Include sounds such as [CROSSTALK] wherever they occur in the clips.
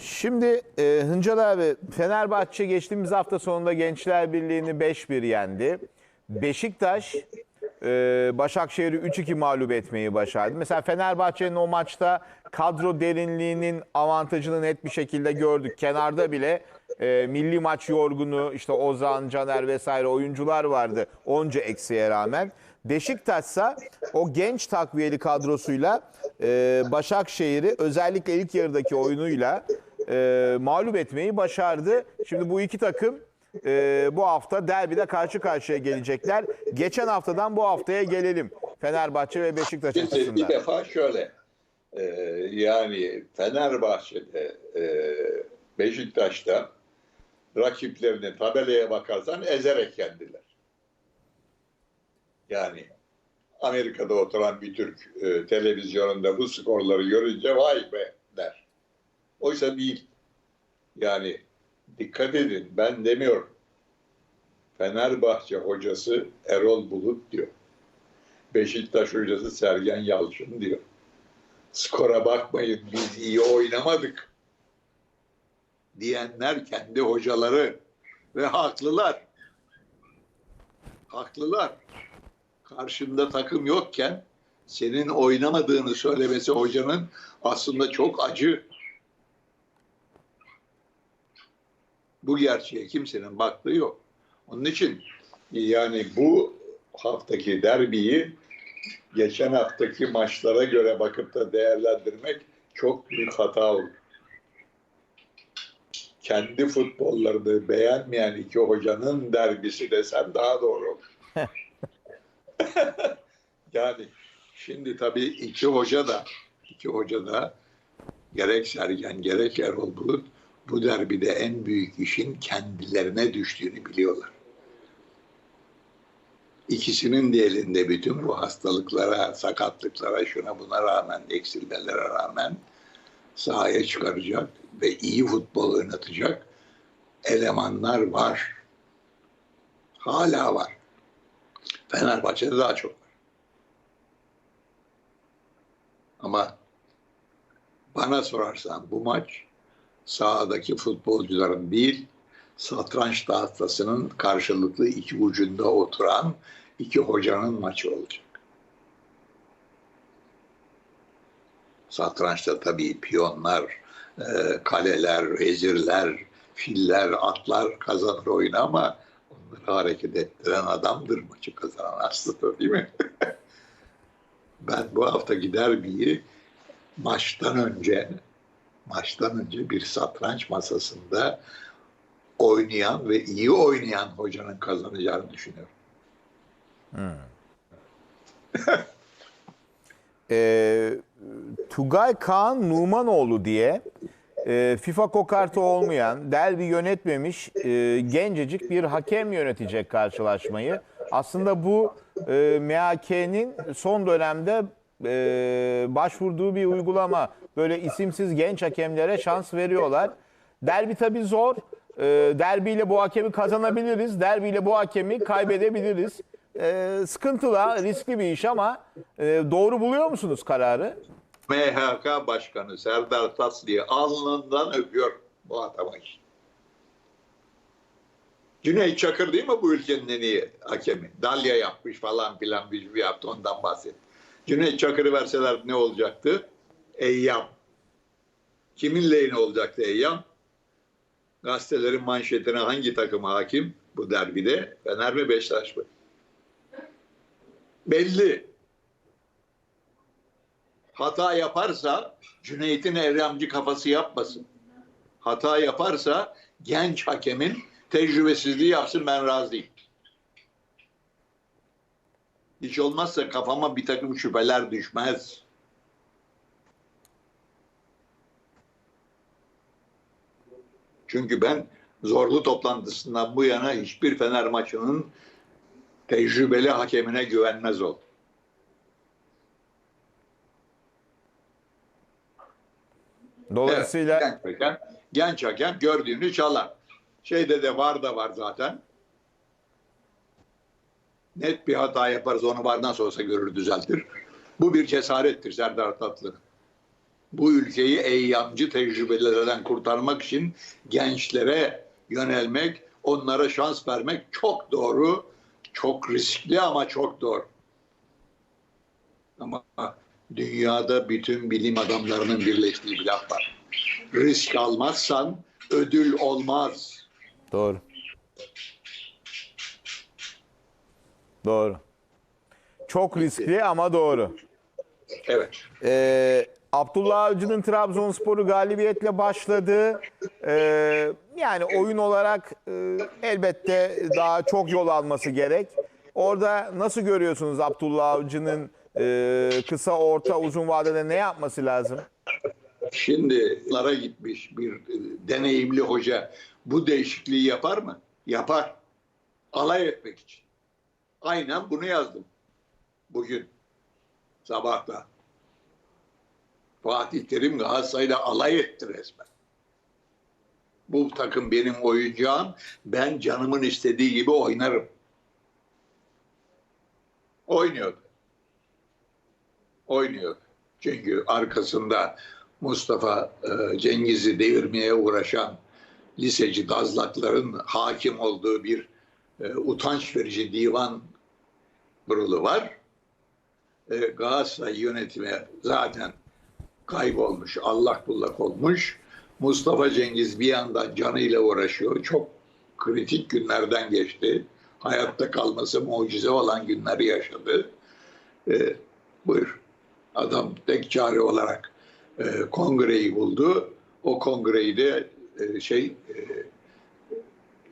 Şimdi e, Hıncal abi Fenerbahçe geçtiğimiz hafta sonunda Gençler Birliği'ni 5-1 yendi. Beşiktaş e, Başakşehir'i 3-2 mağlup etmeyi başardı. Mesela Fenerbahçe'nin o maçta kadro derinliğinin avantajını net bir şekilde gördük. Kenarda bile e, milli maç yorgunu işte Ozan, Caner vesaire oyuncular vardı onca eksiğe rağmen. Beşiktaş'sa o genç takviyeli kadrosuyla e, Başakşehir'i özellikle ilk yarıdaki oyunuyla e, mağlup etmeyi başardı. Şimdi bu iki takım e, bu hafta derbide karşı karşıya gelecekler. Geçen haftadan bu haftaya gelelim. Fenerbahçe ve Beşiktaş Şimdi bir açısından. defa şöyle e, yani Fenerbahçe'de e, Beşiktaş'ta rakiplerini tabelaya bakarsan ezerek yendiler. Yani Amerika'da oturan bir Türk e, televizyonunda bu skorları görünce vay be. Oysa değil. Yani dikkat edin ben demiyorum. Fenerbahçe hocası Erol Bulut diyor. Beşiktaş hocası Sergen Yalçın diyor. Skora bakmayın biz iyi oynamadık diyenler kendi hocaları ve haklılar. Haklılar. Karşında takım yokken senin oynamadığını söylemesi hocanın aslında çok acı. Bu gerçeğe kimsenin baktığı yok. Onun için yani bu haftaki derbiyi geçen haftaki maçlara göre bakıp da değerlendirmek çok büyük hata olur. Kendi futbollarını beğenmeyen iki hocanın derbisi desem daha doğru olur. [LAUGHS] yani şimdi tabii iki hoca da iki hoca da gerek Sergen gerek Erol Bulut bu derbide en büyük işin kendilerine düştüğünü biliyorlar. İkisinin de elinde bütün bu hastalıklara, sakatlıklara, şuna buna rağmen, eksilmelere rağmen sahaya çıkaracak ve iyi futbol oynatacak elemanlar var. Hala var. Fenerbahçe'de daha çok var. Ama bana sorarsan bu maç sahadaki futbolcuların değil, satranç tahtasının karşılıklı iki ucunda oturan iki hocanın maçı olacak. Satrançta tabii piyonlar, e, kaleler, vezirler, filler, atlar kazanır oyunu ama onları hareket ettiren adamdır maçı kazanan aslında değil mi? [LAUGHS] ben bu hafta gider bir maçtan önce maçtan önce bir satranç masasında oynayan ve iyi oynayan hocanın kazanacağını düşünüyorum. [LAUGHS] e, Tugay Kaan Numanoğlu diye e, FIFA kokartı olmayan, derbi yönetmemiş e, gencecik bir hakem yönetecek karşılaşmayı. Aslında bu e, MHK'nin son dönemde e, başvurduğu bir uygulama. Böyle isimsiz genç hakemlere şans veriyorlar. Derbi tabii zor. E, derbiyle bu hakemi kazanabiliriz. Derbiyle bu hakemi kaybedebiliriz. E, sıkıntılı, riskli bir iş ama e, doğru buluyor musunuz kararı? MHK Başkanı Serdar Tasli'yi alnından öpüyor bu adama için. Cüneyt Çakır değil mi bu ülkenin en iyi hakemi? Dalya yapmış falan filan bir yaptı ondan bahset. Cüneyt Çakır'ı verseler ne olacaktı? Eyyam. Kimin lehine olacaktı Eyyam? Gazetelerin manşetine hangi takım hakim bu derbide? Fener mi Beşiktaş mı? Belli. Hata yaparsa Cüneyt'in Eryamcı kafası yapmasın. Hata yaparsa genç hakemin tecrübesizliği yapsın ben razıyım. Hiç olmazsa kafama bir takım şüpheler düşmez. Çünkü ben zorlu toplantısından bu yana hiçbir Fener maçının tecrübeli hakemine güvenmez oldum. Dolayısıyla Evet, genç hakem, genç hakem gördüğünü çalar. Şeyde de var da var zaten. Net bir hata yaparız onu vardan sonrası görür düzeltir. Bu bir cesarettir Serdar Tatlı. Bu ülkeyi eyyamcı tecrübelerden kurtarmak için gençlere yönelmek, onlara şans vermek çok doğru, çok riskli ama çok doğru. Ama dünyada bütün bilim adamlarının birleştiği bir laf var. Risk almazsan ödül olmaz. Doğru. Doğru. Çok riskli ama doğru. Evet. Ee, Abdullah Avcı'nın Trabzonspor'u galibiyetle başladı. Ee, yani oyun olarak e, elbette daha çok yol alması gerek. Orada nasıl görüyorsunuz Abdullah Avcı'nın e, kısa, orta, uzun vadede ne yapması lazım? Şimdi lara gitmiş bir e, deneyimli hoca bu değişikliği yapar mı? Yapar. Alay etmek için. Aynen bunu yazdım. Bugün. Sabahta. Fatih Terim Galatasaray'la alay etti resmen. Bu takım benim oyuncağım. Ben canımın istediği gibi oynarım. Oynuyordu. Oynuyordu. Çünkü arkasında Mustafa e, Cengiz'i devirmeye uğraşan liseci dazlakların hakim olduğu bir e, utanç verici divan kurulu var. E, Galatasaray yönetimi zaten kaybolmuş, allak bullak olmuş. Mustafa Cengiz bir yandan canıyla uğraşıyor. Çok kritik günlerden geçti. Hayatta kalması mucize olan günleri yaşadı. E, buyur. Adam tek çare olarak e, kongreyi buldu. O kongreyi de e, şey e,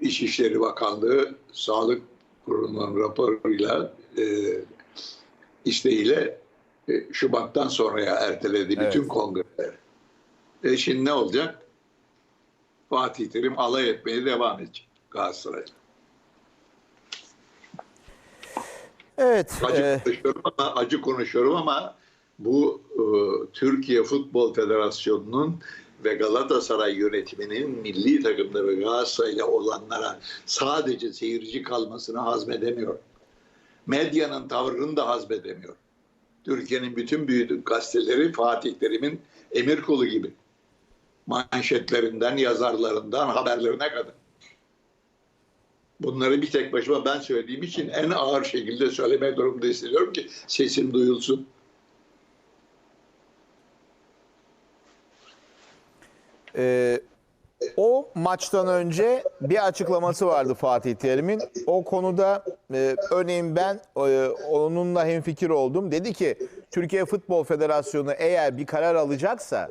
İçişleri Bakanlığı Sağlık Kurulu'nun raporuyla e, isteğiyle Şubat'tan sonraya erteledi Evet. bütün kongreler. E şimdi ne olacak? Fatih Terim alay etmeye devam edecek Galatasaray'la. Evet. Acı e, konuşuyorum ama acı konuşuyorum ama bu e, Türkiye Futbol Federasyonu'nun ve Galatasaray yönetiminin milli takımda ve Galatasaray'la olanlara sadece seyirci kalmasını hazmedemiyor. Medyanın tavrını da hazmedemiyor. Türkiye'nin bütün büyük gazeteleri Fatih Terim'in emir kulu gibi. Manşetlerinden, yazarlarından, haberlerine kadar. Bunları bir tek başıma ben söylediğim için en ağır şekilde söylemeye durumda hissediyorum ki sesim duyulsun. Ee, o maçtan önce bir açıklaması vardı Fatih Terim'in. O konuda e, örneğin ben e, onunla hemfikir oldum. Dedi ki Türkiye Futbol Federasyonu eğer bir karar alacaksa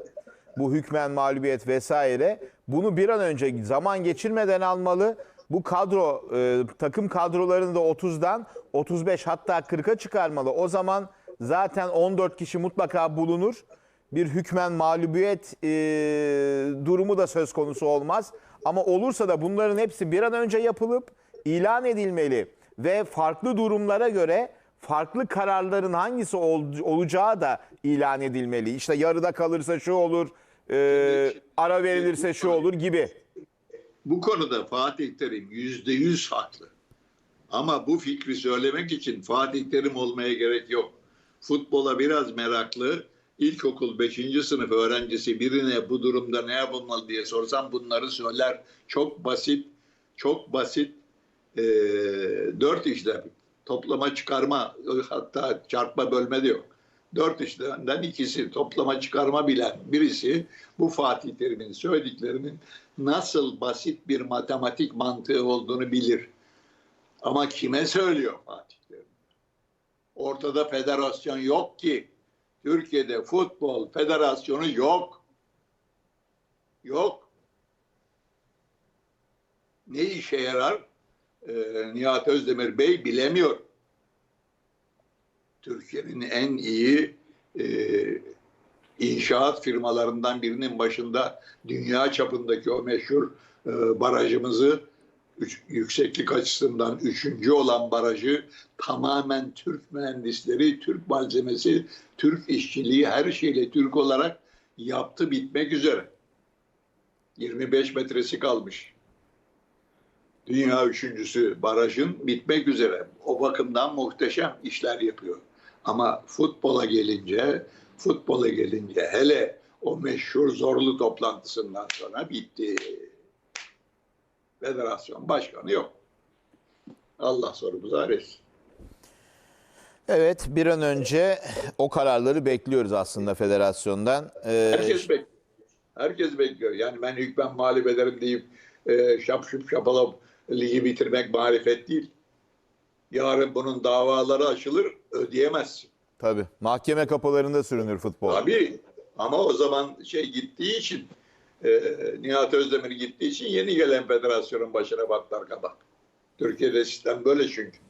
bu hükmen mağlubiyet vesaire bunu bir an önce zaman geçirmeden almalı. Bu kadro e, takım kadrolarını da 30'dan 35 hatta 40'a çıkarmalı. O zaman zaten 14 kişi mutlaka bulunur bir hükmen mağlubiyet e, durumu da söz konusu olmaz. Ama olursa da bunların hepsi bir an önce yapılıp ilan edilmeli ve farklı durumlara göre farklı kararların hangisi ol- olacağı da ilan edilmeli. İşte yarıda kalırsa şu olur, e, ara verilirse şu olur gibi. Bu konuda Fatih Terim yüzde yüz haklı. Ama bu fikri söylemek için Fatih Terim olmaya gerek yok. Futbola biraz meraklı, ilkokul 5. sınıf öğrencisi birine bu durumda ne yapılmalı diye sorsam bunları söyler. Çok basit, çok basit e, dört işlem. Toplama, çıkarma, hatta çarpma, bölme de yok. Dört işlemden ikisi toplama, çıkarma bilen birisi bu Fatih Terim'in söylediklerinin nasıl basit bir matematik mantığı olduğunu bilir. Ama kime söylüyor Fatih Terim? Ortada federasyon yok ki. Türkiye'de futbol federasyonu yok. Yok. Ne işe yarar? Ee, Nihat Özdemir Bey bilemiyor. Türkiye'nin en iyi e, inşaat firmalarından birinin başında dünya çapındaki o meşhur e, barajımızı üç- yükseklik açısından üçüncü olan barajı tamamen Türk mühendisleri, Türk malzemesi, Türk işçiliği her şeyle Türk olarak yaptı bitmek üzere. 25 metresi kalmış. Dünya üçüncüsü barajın bitmek üzere. O bakımdan muhteşem işler yapıyor. Ama futbola gelince, futbola gelince hele o meşhur zorlu toplantısından sonra bitti. Federasyon başkanı yok. Allah sorumuzu aressin. Evet bir an önce o kararları bekliyoruz aslında federasyondan. Ee, Herkes bekliyor. Herkes bekliyor. Yani ben hükmen mağlup ederim deyip e, şap şup şapalap ligi bitirmek marifet değil. Yarın bunun davaları açılır ödeyemezsin. tabii mahkeme kapılarında sürünür futbol. Tabii ama o zaman şey gittiği için e, Nihat Özdemir gittiği için yeni gelen federasyonun başına baktı arkada. Türkiye'de sistem böyle çünkü.